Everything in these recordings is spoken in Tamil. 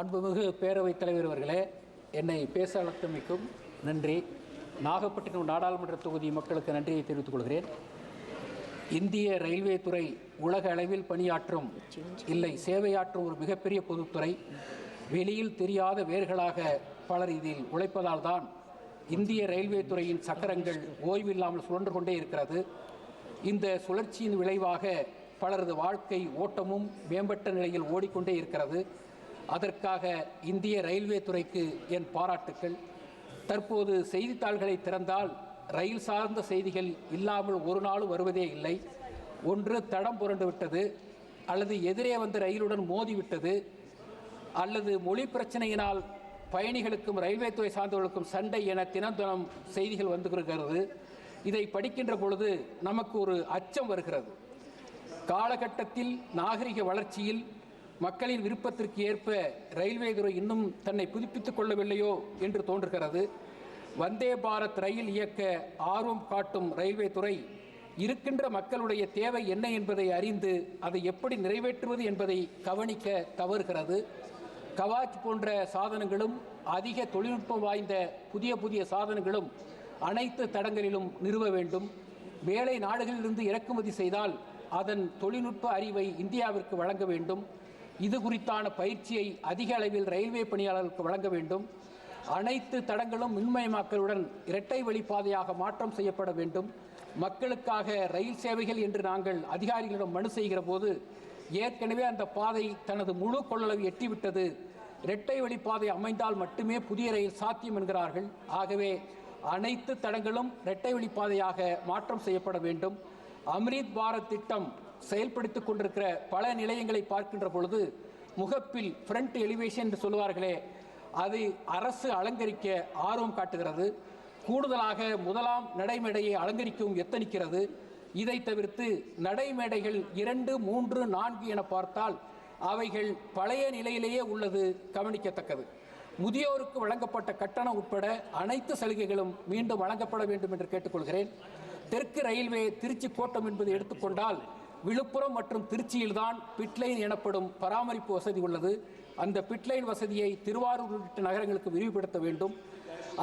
அன்புமிகு பேரவைத் தலைவர் அவர்களே என்னை பேச அழைத்தமைக்கும் நன்றி. நாகப்பட்டினம் நாடாளுமன்ற தொகுதி மக்களுக்கு நன்றியை தெரிவித்துக் கொள்கிறேன். இந்திய ரயில்வே துறை உலக அளவில் பணியாற்றும் இல்லை சேவையாற்றும் ஒரு மிகப்பெரிய பொதுத்துறை. வெளியில் தெரியாத வேர்களாக பலர் இதில் உழைப்பதால் தான் இந்திய ரயில்வே துறையின் சக்கரங்கள் ஓய்வில்லாமல் சுழன்று கொண்டே இருக்கிறது. இந்த சுழற்சியின் விளைவாக பலரது வாழ்க்கை ஓட்டமும் மேம்பட்ட நிலையில் ஓடிக்கொண்டே இருக்கிறது. அதற்காக இந்திய ரயில்வே துறைக்கு என் பாராட்டுக்கள். தற்போது செய்தித்தாள்களை திறந்தால் ரயில் சார்ந்த செய்திகள் இல்லாமல் ஒரு நாளும் வருவதே இல்லை. ஒன்று தடம் புரண்டு விட்டது அல்லது எதிரே வந்த ரயிலுடன் மோதிவிட்டது அல்லது மொழி பிரச்சனையினால் பயணிகளுக்கும் ரயில்வே துறை சார்ந்தவர்களுக்கும் சண்டை என தினந்தனம் செய்திகள் வந்து வருகிறது இதை படிக்கின்ற பொழுது நமக்கு ஒரு அச்சம் வருகிறது. காலகட்டத்தில் நாகரிக வளர்ச்சியில் மக்களின் விருப்பத்திற்கு ஏற்ப ரயில்வே துறை இன்னும் தன்னை புதுப்பித்துக் கொள்ளவில்லையோ என்று தோன்றுகிறது. வந்தே பாரத் ரயில் இயக்க ஆர்வம் காட்டும் ரயில்வே துறை இருக்கின்ற மக்களுடைய தேவை என்ன என்பதை அறிந்து அதை எப்படி நிறைவேற்றுவது என்பதை கவனிக்க தவறுகிறது. கவாச் போன்ற சாதனங்களும் அதிக தொழில்நுட்பம் வாய்ந்த புதிய புதிய சாதனங்களும் அனைத்து தடங்களிலும் நிறுவ வேண்டும். வேலை நாடுகளிலிருந்து இறக்குமதி செய்தால் அதன் தொழில்நுட்ப அறிவை இந்தியாவிற்கு வழங்க வேண்டும். இது குறித்தான பயிற்சியை அதிக அளவில் ரயில்வே பணியாளர்களுக்கு வழங்க வேண்டும். அனைத்து தடங்களும் மின்மயமாக்கலுடன் இரட்டை வழிப்பாதையாக மாற்றம் செய்யப்பட வேண்டும். மக்களுக்காக ரயில் சேவைகள் என்று நாங்கள் அதிகாரிகளிடம் மனு செய்கிற போது ஏற்கனவே அந்த பாதை தனது முழு கொள்ளளவு எட்டிவிட்டது. இரட்டை வழிப்பாதை அமைந்தால் மட்டுமே புதிய ரயில் சாத்தியம் என்கிறார்கள். ஆகவே அனைத்து தடங்களும் இரட்டை வழிப்பாதையாக மாற்றம் செய்யப்பட வேண்டும். அம்ரித் பாரத் திட்டம் செயல்படுத்திக் கொண்டிருக்கிற பல நிலையங்களை பார்க்கின்ற பொழுது முகப்பில் ஃப்ரண்ட் எலிவேஷன் என்று சொல்லுவார்களே அதை அரசு அலங்கரிக்க ஆர்வம் காட்டுகிறது. கூடுதலாக முதலாம் நடைமேடையை அலங்கரிக்கவும் எத்தனிக்கிறது. இதை தவிர்த்து நடைமேடைகள் இரண்டு மூன்று நான்கு என பார்த்தால் அவைகள் பழைய நிலையிலேயே உள்ளது கவனிக்கத்தக்கது. முதியோருக்கு வழங்கப்பட்ட கட்டணம் உட்பட அனைத்து சலுகைகளும் மீண்டும் வழங்கப்பட வேண்டும் என்று கேட்டுக்கொள்கிறேன். தெற்கு ரயில்வே திருச்சி கோட்டம் என்பதை எடுத்துக்கொண்டால் விழுப்புரம் மற்றும் திருச்சியில்தான் பிட்லைன் எனப்படும் பராமரிப்பு வசதி உள்ளது. அந்த பிட்லைன் வசதியை திருவாரூர் உள்ளிட்ட நகரங்களுக்கு விரிவுபடுத்த வேண்டும்.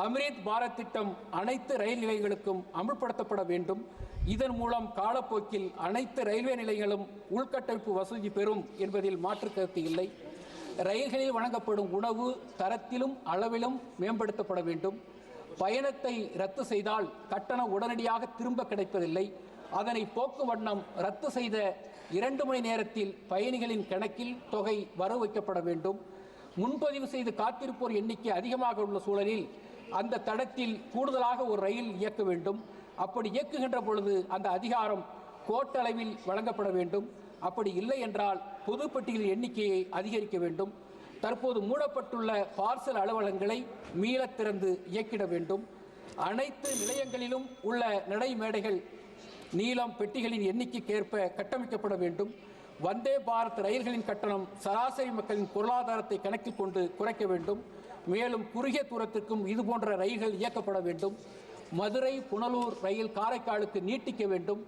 அம்ரித் பாரத் திட்டம் அனைத்து ரயில் நிலையங்களுக்கும் அமுல்படுத்தப்பட வேண்டும். இதன் மூலம் காலப்போக்கில் அனைத்து ரயில்வே நிலையங்களும் உள்கட்டமைப்பு வசதி பெறும் என்பதில் மாற்று கருத்து இல்லை. ரயில்களில் வழங்கப்படும் உணவு தரத்திலும் அளவிலும் மேம்படுத்தப்பட வேண்டும். பயணத்தை ரத்து செய்தால் கட்டணம் உடனடியாக திரும்ப கிடைப்பதில்லை. அதனை போக்கும் வண்ணம் ரத்து செய்த இரண்டு மணி நேரத்தில் பயணிகளின் கணக்கில் தொகை வரவு வைக்கப்பட வேண்டும். முன்பதிவு செய்து காத்திருப்போர் எண்ணிக்கை அதிகமாக உள்ள சூழலில் அந்த தடத்தில் கூடுதலாக ஒரு ரயில் இயக்க வேண்டும். அப்படி இயக்குகின்ற பொழுது அந்த அதிகாரம் கோட்டளவில் வழங்கப்பட வேண்டும். அப்படி இல்லை என்றால் பொதுப்பட்டியலின் எண்ணிக்கையை அதிகரிக்க வேண்டும். தற்போது மூடப்பட்டுள்ள பார்சல் அலுவலகங்களை மீளத் திறந்து இயக்கிட வேண்டும். அனைத்து நிலையங்களிலும் உள்ள நடைமேடைகள் நீளம் பெட்டிகளின் எண்ணிக்கைக்கேற்ப கட்டமைக்கப்பட வேண்டும். வந்தே பாரத் ரயில்களின் கட்டணம் சராசரி மக்களின் பொருளாதாரத்தை கணக்கில் கொண்டு குறைக்க வேண்டும். மேலும் குறுகிய தூரத்திற்கும் இதுபோன்ற ரயில்கள் இயக்கப்பட வேண்டும். மதுரை புனலூர் ரயில் காரைக்காலுக்கு நீட்டிக்க வேண்டும்.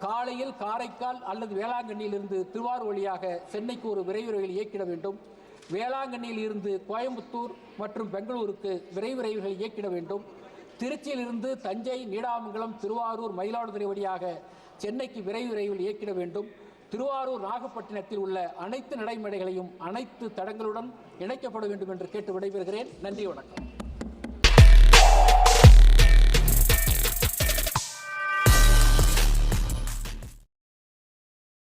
காலையில் காரைக்கால் அல்லது வேளாங்கண்ணியிலிருந்து திருவாரூர் வழியாக சென்னைக்கு ஒரு விரைவு ரயில் இயக்கிட வேண்டும். வேளாங்கண்ணியில் இருந்து கோயம்புத்தூர் மற்றும் பெங்களூருக்கு விரைவு ரயில்கள் இயக்கிட வேண்டும். திருச்சியிலிருந்து தஞ்சை நீடாமங்கலம் திருவாரூர் மயிலாடுதுறை வழியாக சென்னைக்கு விரைவு ரயில் இயக்கிட வேண்டும். திருவாரூர் நாகப்பட்டினத்தில் உள்ள அனைத்து நடைமுறைகளையும் அனைத்து தடங்களுடன் இணைக்கப்பட வேண்டும் என்று கேட்டு விடைபெறுகிறேன். நன்றி வணக்கம்.